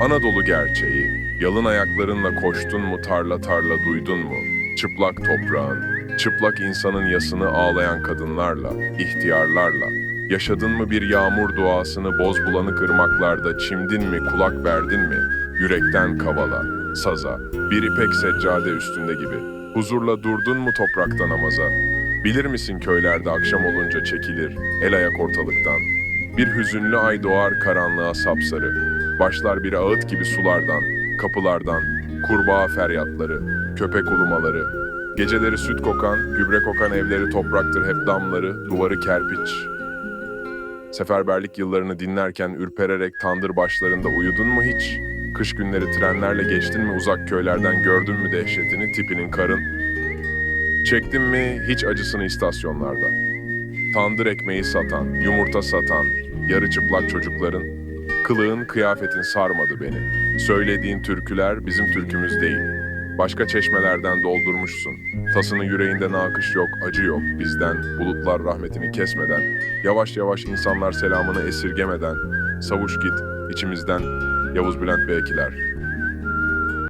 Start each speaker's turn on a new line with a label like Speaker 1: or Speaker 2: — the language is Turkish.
Speaker 1: Anadolu gerçeği, yalın ayaklarınla koştun mu tarla tarla duydun mu? Çıplak toprağın, çıplak insanın yasını ağlayan kadınlarla, ihtiyarlarla. Yaşadın mı bir yağmur duasını boz bulanık ırmaklarda çimdin mi kulak verdin mi? Yürekten kavala, saza, bir ipek seccade üstünde gibi. Huzurla durdun mu toprakta namaza? Bilir misin köylerde akşam olunca çekilir, el ayak ortalıktan. Bir hüzünlü ay doğar karanlığa sapsarı. Başlar bir ağıt gibi sulardan, kapılardan, kurbağa feryatları, köpek ulumaları. Geceleri süt kokan, gübre kokan evleri topraktır hep damları, duvarı kerpiç. Seferberlik yıllarını dinlerken ürpererek tandır başlarında uyudun mu hiç? Kış günleri trenlerle geçtin mi uzak köylerden gördün mü dehşetini, tipinin karın? Çektin mi hiç acısını istasyonlarda? Tandır ekmeği satan, yumurta satan, yarı çıplak çocukların, kılığın, kıyafetin sarmadı beni. Söylediğin türküler bizim türkümüz değil. Başka çeşmelerden doldurmuşsun. Tasının yüreğinde nakış yok, acı yok bizden, bulutlar rahmetini kesmeden. Yavaş yavaş insanlar selamını esirgemeden. Savuş git, içimizden Yavuz Bülent Beykiler.